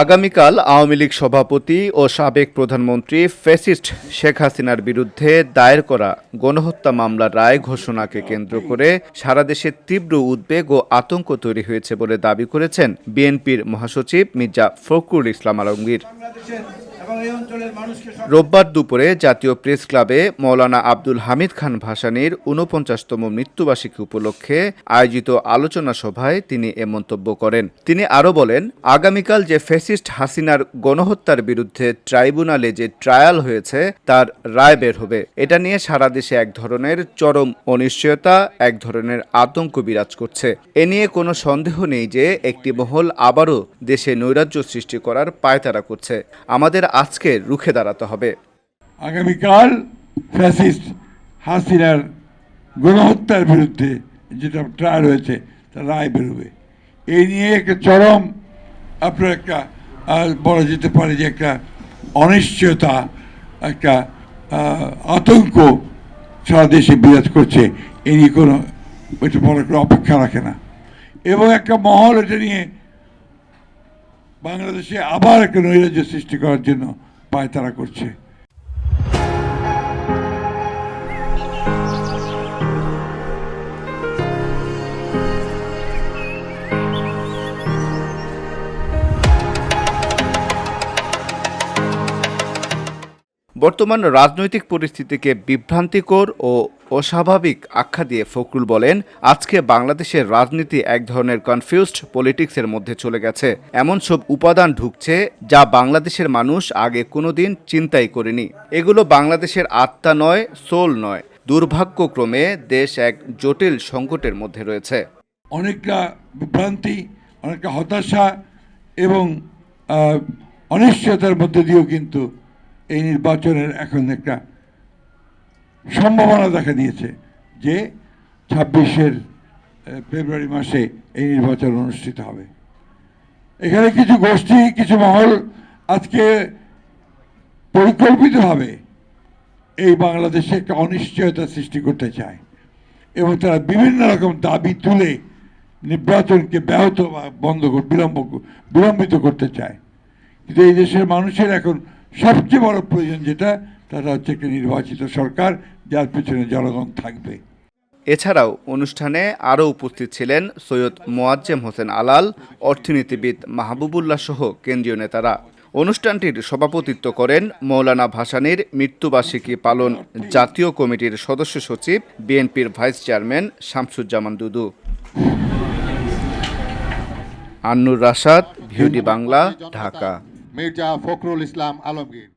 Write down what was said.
আগামীকাল আওয়ামী লীগ সভাপতি ও সাবেক প্রধানমন্ত্রী ফেসিস্ট শেখ হাসিনার বিরুদ্ধে দায়ের করা গণহত্যা মামলার রায় ঘোষণাকে কেন্দ্র করে সারা দেশে তীব্র উদ্বেগ ও আতঙ্ক তৈরি হয়েছে বলে দাবি করেছেন বিএনপির মহাসচিব মির্জা ফখরুল ইসলাম আলমগীর। রোববার দুপুরে জাতীয় প্রেস ক্লাবে মৌলানা আব্দুল হামিদ খান ভাসানীর ঊনপঞ্চাশতম মৃত্যুবার্ষিকী উপলক্ষে আয়োজিত আলোচনা সভায় তিনি এ মন্তব্য করেন। তিনি আরও বলেন, আগামীকাল যে ফ্যাসিস্ট হাসিনার গণহত্যার বিরুদ্ধে ট্রাইব্যুনালে যে ট্রায়াল হয়েছে, তার রায় বের হবে। এটা নিয়ে সারা দেশে এক ধরনের চরম অনিশ্চয়তা, এক ধরনের আতঙ্ক বিরাজ করছে। এ নিয়ে কোনো সন্দেহ নেই যে একটি মহল আবারও দেশে নৈরাজ্য সৃষ্টি করার পায়তারা করছে। আমাদের আজকে রুখে দাঁড়াতে হবে। আগামীকাল ফ্যাসিস্ট হাসিনার গণহত্যার বিরুদ্ধে যেটা ট্রায়াল হয়েছে, তার রায় বেরোবে। এই নিয়ে একটা চরম আপনার একটা বলা যেতে পারে যে একটা অনিশ্চয়তা, একটা আতঙ্ক সারা দেশে বিরাজ করছে। এ নিয়ে কোনো, এটা বড় অপেক্ষা রাখে না। এবং একটা মহল এটা নিয়ে বাংলাদেশে আবার একটা নৈরাজ্য সৃষ্টি করার জন্য পায়তারা করছে। বর্তমান রাজনৈতিক পরিস্থিতিকে বিভ্রান্তিকর ও অস্বাভাবিক আখ্যা দিয়ে ফখরুল বলেন, আজকে বাংলাদেশের রাজনীতি এক ধরনের কনফিউজড পলিটিক্সের মধ্যে চলে গেছে। এমন সব উপাদান ঢুকছে যা বাংলাদেশের মানুষ আগে কোনোদিন চিন্তাই করেনি। এগুলো বাংলাদেশের আত্মা নয় সোল নয়। দুর্ভাগ্যক্রমে দেশ এক জটিল সংকটের মধ্যে রয়েছে। অনেকটা বিভ্রান্তি, অনেকটা হতাশা এবং অনিশ্চয়তার মধ্যে দিয়েও কিন্তু এই নির্বাচনের এখন একটা সম্ভাবনা দেখা দিয়েছে যে ছাব্বিশের ফেব্রুয়ারি মাসে এই নির্বাচন অনুষ্ঠিত হবে। এখানে কিছু গোষ্ঠী, কিছু মহল আজকে পরিকল্পিতভাবে এই বাংলাদেশে একটা অনিশ্চয়তা সৃষ্টি করতে চায় এবং তারা বিভিন্ন রকম দাবি তুলে নির্বাচনকে ব্যাহত বা বন্ধ বিলম্ব বিলম্বিত করতে চায়। কিন্তু এই দেশের মানুষের এখন সবচেয়ে বড় প্রয়োজন যেটা, তারা হচ্ছে একটা নির্বাচিত সরকার, যার পিছনে জনগণ থাকবে। এছাড়াও অনুষ্ঠানে আরও উপস্থিত ছিলেন সৈয়দ মোয়াজ্জেম হোসেন আলাল, অর্থনীতিবিদ মাহবুবুল্লাহ সহ কেন্দ্রীয় নেতারা। অনুষ্ঠানটির সভাপতিত্ব করেন মৌলানা ভাসানীর মৃত্যুবার্ষিকী পালন জাতীয় কমিটির সদস্য সচিব, বিএনপির ভাইস চেয়ারম্যান শামসুজ্জামান দুদু। আন্নুর রাশাদ, ভিউডি বাংলা, ঢাকা। মির্জা ফখরুল ইসলাম আলমগীর।